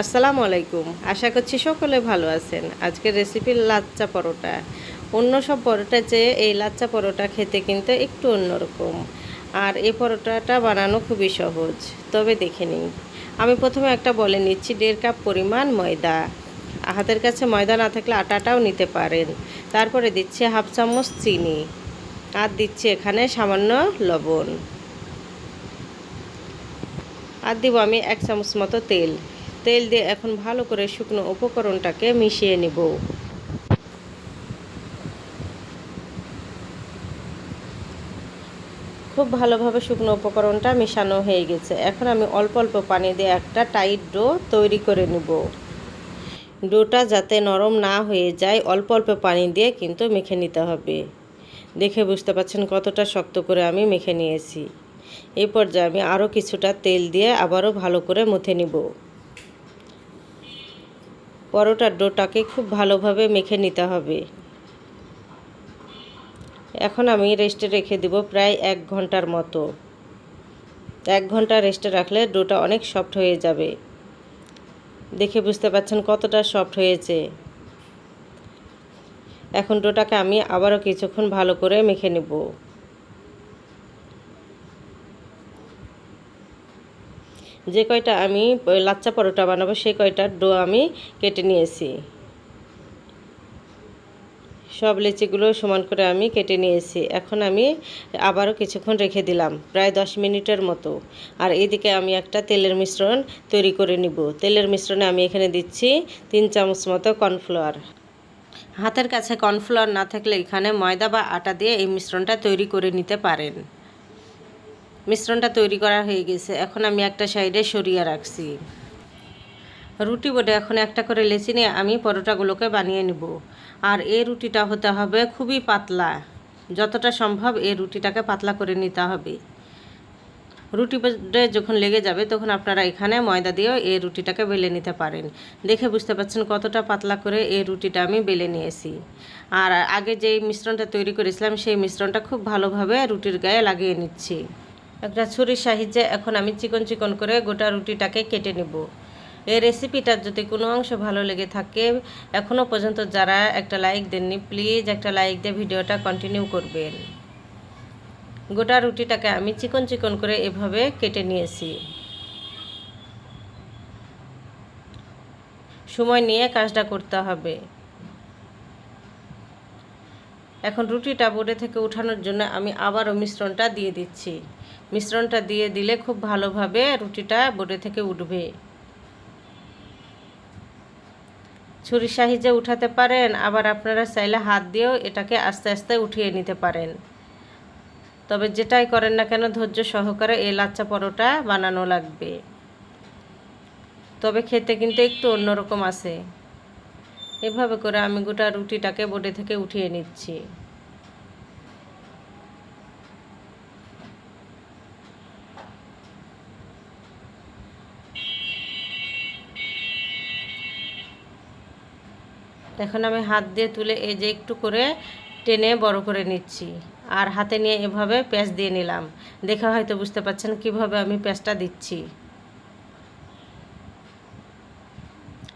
আসসালামু আলাইকুম। আশা করছি সকলে ভালো আছেন। আজকের রেসিপি লাচ্চা পরোটা। অন্য সব পরোটা চেয়ে এই লাচ্চা পরোটা খেতে কিন্তু একটু অন্যরকম। আর এই পরোটাটা বানানো খুবই সহজ। তবে দেখে নিই। আমি প্রথমে একটা বলে নিচ্ছি, দেড় কাপ পরিমাণ ময়দা। হাতের কাছে ময়দা না থাকলে আটাটাও নিতে পারেন। তারপরে দিচ্ছি হাফ চামচ চিনি। আর দিচ্ছি এখানে সামান্য লবণ। আর দিব আমি এক চামচ মতো তেল। তেল দিয়ে এখন ভালো করে শুকনো উপকরণটাকে মিশিয়ে নিব। খুব ভালোভাবে শুকনো উপকরণটা মেশানো হয়ে গেছে। এখন আমি অল্প অল্প পানি দিয়ে একটা টাইট ডো তৈরি করে নেব। ডোটা যাতে নরম না হয়ে যায়, অল্প অল্প পানি দিয়ে কিন্তু মেখে নিতে হবে। দেখে বুঝতে পারছেন কতটা শক্ত করে আমি মেখে নিয়েছি। এই পর্যায়ে আমি আরও কিছুটা তেল দিয়ে আবারও ভালো করে মুথে নিব। পরোটার ডোটাকে খুব ভালোভাবে মেখে নিতে হবে। এখন আমি রেস্টে রেখে দিব প্রায় এক ঘণ্টার মতো। এক ঘণ্টা রেস্টে রাখলে ডোটা অনেক সফট হয়ে যাবে। দেখে বুঝতে পারছেন কতটা সফট হয়েছে। এখন ডোটাকে আমি আবারও কিছুক্ষণ ভালো করে মেখে নেব। যে কয়টা আমি লাচ্চা পরোটা বানাবো সেই কয়টার ডো আমি কেটে নিয়েছি। সব লিচিগুলো সমান করে আমি কেটে নিয়েছি। এখন আমি আবারও কিছুক্ষণ রেখে দিলাম, প্রায় দশ মিনিটের মতো। আর এদিকে আমি একটা তেলের মিশ্রণ তৈরি করে নিব। তেলের মিশ্রণে আমি এখানে দিচ্ছি তিন চামচ মতো কর্নফ্লাওয়ার। হাতের কাছে কর্নফ্লাওয়ার না থাকলে এখানে ময়দা বা আটা দিয়ে এই মিশ্রণটা তৈরি করে নিতে পারেন। মিশ্রণটা তৈরি করা হয়ে গেছে। এখন আমি একটা সাইডে সরিয়ে রাখছি। রুটি বোর্ডে এখন একটা করে লেচি নিয়ে আমি পরোটাগুলোকে বানিয়ে নিব। আর এই রুটিটা হতে হবে খুবই পাতলা। যতটা সম্ভব এই রুটিটাকে পাতলা করে নিতে হবে। রুটি বোর্ডে যখন লেগে যাবে, তখন আপনারা এখানে ময়দা দিয়েও এই রুটিটাকে বেলে নিতে পারেন। দেখে বুঝতে পারছেন কতটা পাতলা করে এই রুটিটা আমি বেলে নিয়েছি। আর আগে যেই মিশ্রণটা তৈরি করেছিলাম, সেই মিশ্রণটা খুব ভালোভাবে রুটির গায়ে লাগিয়ে নিচ্ছি। একটা ছুরির সাহায্যে এখন আমি চিকন চিকন করে গোটা রুটিটাকে কেটে নেব। এই রেসিপিটার যদি কোনো অংশ ভালো লেগে থাকে এখনও পর্যন্ত যারা একটা লাইক দেননি প্লিজ একটা লাইক দিয়ে ভিডিওটা কন্টিনিউ করবেন। গোটা রুটিটাকে আমি চিকন চিকন করে এভাবে কেটে নিয়েছি। সময় নিয়ে কাজটা করতে হবে। এখন রুটিটা বোর্ডে থেকে উঠানোর জন্য আমি আবারও মিশ্রণটা দিয়ে দিচ্ছি। মিশ্রণটা দিয়ে দিলে খুব ভালোভাবে রুটিটা বোর্ডে থেকে উঠবে। ছুরির সাহায্যে উঠাতে পারেন, আবার আপনারা চাইলে হাত দিয়েও এটাকে আস্তে আস্তে উঠিয়ে নিতে পারেন। তবে যেটাই করেন না কেন, ধৈর্য সহকারে এই লাচ্চা পরোটা বানানো লাগবে। তবে খেতে কিন্তু একটু অন্যরকম আছে। এভাবে করে আমি গোটা রুটিটাকে বোর্ডে থেকে উঠিয়ে নিচ্ছি। এখন আমি হাত দিয়ে তুলে এই যে একটু করে টেনে বড় করে নিচ্ছি। আর হাতে নিয়ে এভাবে প্যাঁচ দিয়ে নিলাম। দেখে হয়তো বুঝতে পারছেন কীভাবে আমি প্যাঁচটা দিচ্ছি।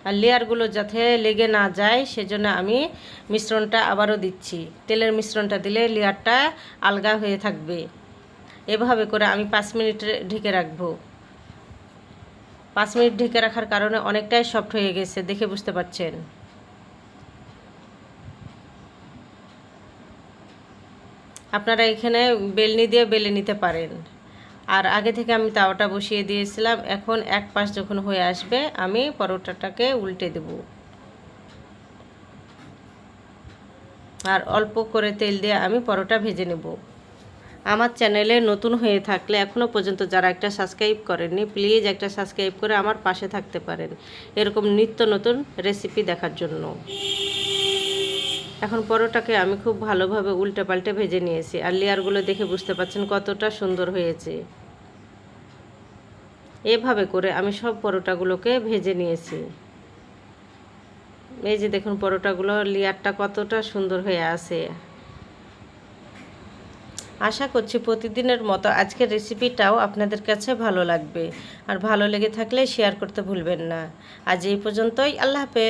আর লেয়ারগুলো যাতে লেগে না যায়, সেজন্য আমি মিশ্রণটা আবারও দিচ্ছি। তেলের মিশ্রণটা দিলে লেয়ারটা আলগা হয়ে থাকবে। এভাবে করে আমি পাঁচ মিনিট ঢেকে রাখব। পাঁচ মিনিট ঢেকে রাখার কারণে অনেকটাই সফট হয়ে গেছে, দেখে বুঝতে পারছেন? আপনারা এখানে বেলনি দিয়ে বেলে নিতে পারেন। আর আগে থেকে আমি তাওয়াটা বসিয়ে দিয়েছিলাম। এখন এক পাশ যখন হয়ে আসবে, আমি পরোটাটাকে উল্টে দেব। আর অল্প করে তেল দিয়ে আমি পরোটা ভেজে নেব। আমার চ্যানেলে নতুন হয়ে থাকলে এখনও পর্যন্ত যারা একটা সাবস্ক্রাইব করেননি, প্লিজ একটা সাবস্ক্রাইব করে আমার পাশে থাকতে পারেন। এরকম নিত্য নতুন রেসিপি দেখার জন্য। এখন পরোটাকে আমি খুব ভালোভাবে উল্টে পাল্টে ভেজে নিয়েছি। আর লেয়ারগুলো দেখে বুঝতে পারছেন কতটা সুন্দর হয়েছে। এভাবে করে আমি সব পরোটাগুলোকে ভেজে নিয়েছি। এই যে দেখুন পরোটাগুলো, লেয়ারটা কতটা সুন্দর হয়ে আছে। আশা করছি প্রতিদিনের মতো আজকের রেসিপিটাও আপনাদের কাছে ভালো লাগবে। আর ভালো লেগে থাকলে শেয়ার করতে ভুলবেন না। আজ এই পর্যন্তই। আল্লাহ হাফেজ।